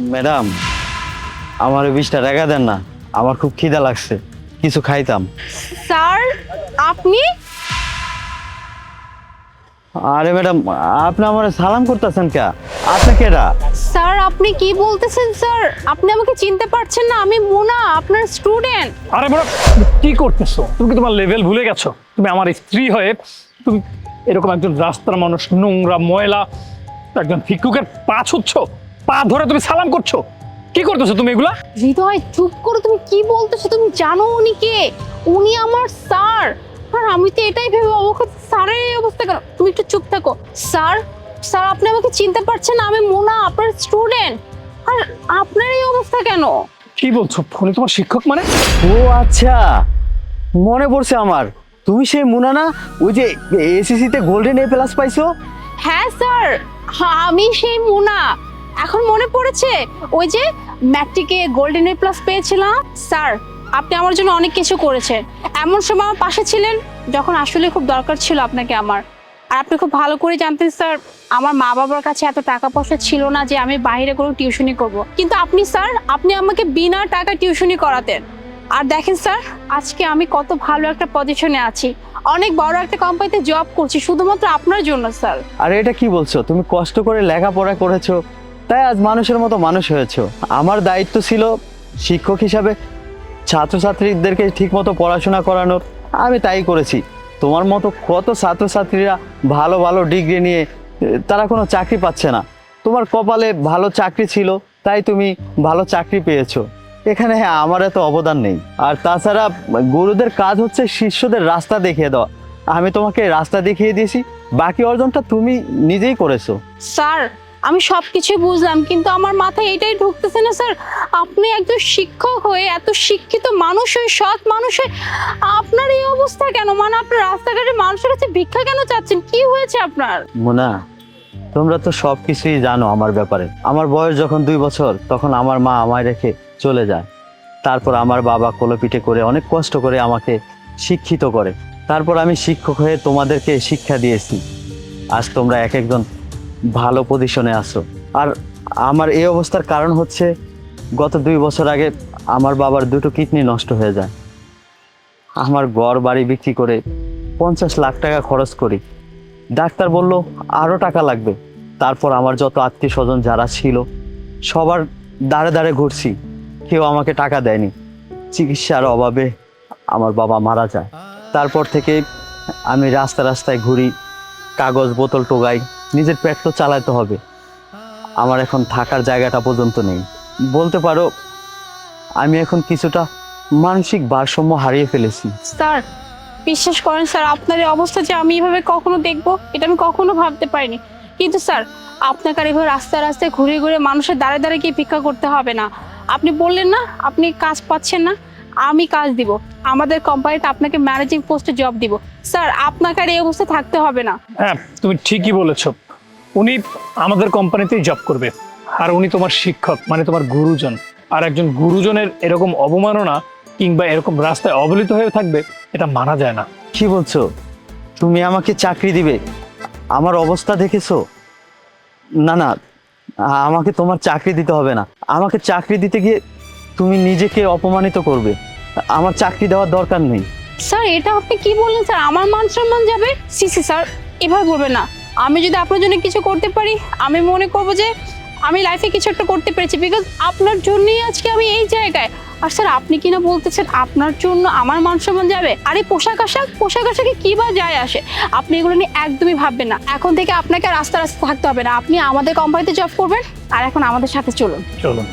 Madam আমার বিশটা টাকা দেন না। আমার খুব খিদা লাগছে। কিছু খাইতাম। স্যার আপনি? আরে ম্যাডাম আপনি আমার সালাম করতেছেন কে? আপনি কেডা? স্যার আপনি কি বলতেছেন স্যার? আপনি আমাকে চিনতে পারছেন না আমি মোনা আপনার স্টুডেন্ট। আরে বড় কি করতেছো? তুমি কি তোমার লেভেল ভুলে গেছো? তুমি আমার স্ত্রী হয়ে তুমি এরকম একজন রাস্তার মানুষ নোংরা ময়লা একজন ভিক্ষুকের পা ছুচ্ছ? পা ধরে তুমি সালাম করছ? কি করতেছো তুমি এগুলা? হৃদয় চুপ করো তুমি কি বলতেছো? তুমি জানো উনি কে? উনি আমার স্যার। আর আমি তো এটাই ভেবে অবাক স্যারের এই অবস্থা কেন? তুমি একটু চুপ থাকো। স্যার স্যার আপনি আমাকে চিনতে পারছেন আমি মোনা আপনার স্টুডেন্ট আর আপনার এই অবস্থা কেন? কি বলছো? উনি তোমার শিক্ষক মানে? ও আচ্ছা মনে পড়ছে আমার। তুমি সেই মুনা না? ওই যে এসিসিতে গোল্ডেন এ প্লাস পাইছো? হ্যাঁ স্যার। হ্যাঁ, আমি সেই মুনা। এখন মনে পড়েছে? ওই যে ম্যাট্রিকে গোল্ডেন প্লাস পেয়েছিলাম। স্যার, আপনি আমার জন্য অনেক কিছু করেছেন। এমন সময় আমার পাশে ছিলেন যখন আসলে খুব দরকার ছিল আপনাকে আমার। আর আপনি খুব ভালো করে জানতেন, স্যার, আমার মা বাবার কাছে এত টাকা পয়সা ছিল না যে আমি বাইরে কোনো টিউশনি করব। কিন্তু আপনি, স্যার, আপনি আমাকে বিনা টাকা টিউশনি করাতেন। আর দেখেন, স্যার, আজকে আমি কত ভালো একটা পজিশনে আছি। অনেক বড় একটা কোম্পানিতে জব করছি, শুধুমাত্র আপনার জন্য, স্যার। আরে এটা কি বলছো? তুমি কষ্ট করে লেখাপড়া করেছ তাই আজ মানুষের মতো মানুষ হয়েছো। আমার দায়িত্ব ছিল শিক্ষক হিসাবে ছাত্রছাত্রীদেরকে ঠিকমতো পড়াশোনা করানোর। আমি তাই করেছি। তোমার মতো কত ছাত্রছাত্রীরা ভালো ভালো ডিগ্রি নিয়ে তারা কোনো চাকরি পাচ্ছে না। তোমার কপালে ভালো চাকরি ছিল, তাই তুমি ভালো চাকরি পেয়েছ। এখানে হ্যাঁ আমার এত অবদান নেই। আর তাছাড়া গুরুদের কাজ হচ্ছে শিষ্যদের রাস্তা দেখিয়ে দেওয়া। আমি তোমাকে রাস্তা দেখিয়ে দিয়েছি, বাকি অর্জনটা তুমি নিজেই করেছ। স্যার আমি সব কিছুই বুঝলাম, কিন্তু আমার মাথায় এটাই ঢুকতেছে না, স্যার। আপনি একজন শিক্ষক হয়ে এত শিক্ষিত মানুষ হয়ে, সৎ মানুষ হয়ে, আপনার এই অবস্থা কেন? মানে আপনার রাস্তাঘাটে মানুষের কাছে ভিক্ষা কেন চাচ্ছেন? কি হয়েছে আপনার? মোনা, তোমরা তো সব কিছুই জানো আমার ব্যাপারে। আমার বয়স যখন দুই বছর, তখন আমার মা আমায় রেখে চলে যায়। তারপর আমার বাবা কোলোপিটে করে অনেক কষ্ট করে আমাকে শিক্ষিত করে। তারপর আমি শিক্ষক হয়ে তোমাদেরকে শিক্ষা দিয়েছি। আজ তোমরা এক একজন ভালো পজিশনে আছো। আর আমার এই অবস্থার কারণ হচ্ছে, গত দুই বছর আগে আমার বাবার দুটো কিডনি নষ্ট হয়ে যায়। আমার ঘর বাড়ি বিক্রি করে পঞ্চাশ লাখ টাকা খরচ করি। ডাক্তার বলল আরও টাকা লাগবে। তারপর আমার যত আত্মীয় স্বজন যারা ছিল, সবার দাঁড়ে দাঁড়ে ঘুরছি। কেউ আমাকে টাকা দেয়নি। চিকিৎসার অভাবে আমার বাবা মারা যায়। তারপর থেকে আমি রাস্তা রাস্তায় ঘুরি, কাগজ বোতল টোগাই নিজের পেট তো চালাতে হবে। আমার এখন থাকার জায়গাটা পর্যন্ত নেই। বলতে পারো, আমি এখন কিছুটা মানসিক ভারসাম্য হারিয়ে ফেলেছি। স্যার, বিশ্বাস করেন স্যার, আপনার এই অবস্থা যে আমি এভাবে কখনো দেখব, এটা আমি কখনো ভাবতে পারিনি। কিন্তু স্যার, আপনাকে আর এভাবে রাস্তায় রাস্তায় ঘুরে ঘুরে মানুষের দাঁড়ে দাঁড়ে গিয়ে ভিক্ষা করতে হবে না। আপনি বললেন না, আপনি কাজ পাচ্ছেন না। আমি কাজ দিব। আমাদের কোম্পানিতে আপনাকে ম্যানেজিং পোস্টে জব দিব। স্যার আপনাকে আর এই অবস্থায় থাকতে হবে না। হ্যাঁ তুমি ঠিকই বলেছ। উনি আমাদের কোম্পানিতেই জব করবে। আর উনি তোমার শিক্ষক মানে তোমার গুরুজন। আর একজন গুরুজনের এরকম অবমাননা কিংবা এরকম রাস্তায় অবহেলিত হয়ে থাকবে এটা মানা যায় না। কি বলছো? তুমি আমাকে চাকরি দিবে? আমার অবস্থা দেখেছ? না না আমাকে তোমার চাকরি দিতে হবে না। আমাকে চাকরি দিতে গিয়ে তুমি নিজেকে অপমানিত করবে। আমার চাকরি দেওয়ার দরকার নেই। স্যার এটা আপনি কি বললেন স্যার? আমার মান সম্মান যাবে? সি সি স্যার এভাবে বলবেন না। আমি যদি আপনার জন্য কিছু করতে পারি আমি মনে করব যে আমি লাইফে কিছু একটা করতে পেরেছি। বিকজ আপনার জন্যই আজকে আমি এই জায়গায়। আর স্যার আপনি কিনা বলতেছেন আপনার জন্য আমার মান সম্মান যাবে? আরে পোশাক আশাক? পোশাক আশাকে কি বা যায় আসে? আপনি এগুলো নিয়ে একদমই ভাববেন না। এখন থেকে আপনাকে রাস্তা রাস্তা থাকতে হবে না। আপনি আমাদের কোম্পানিতে জব করবেন আর এখন আমাদের সাথে চলুন। চলুন।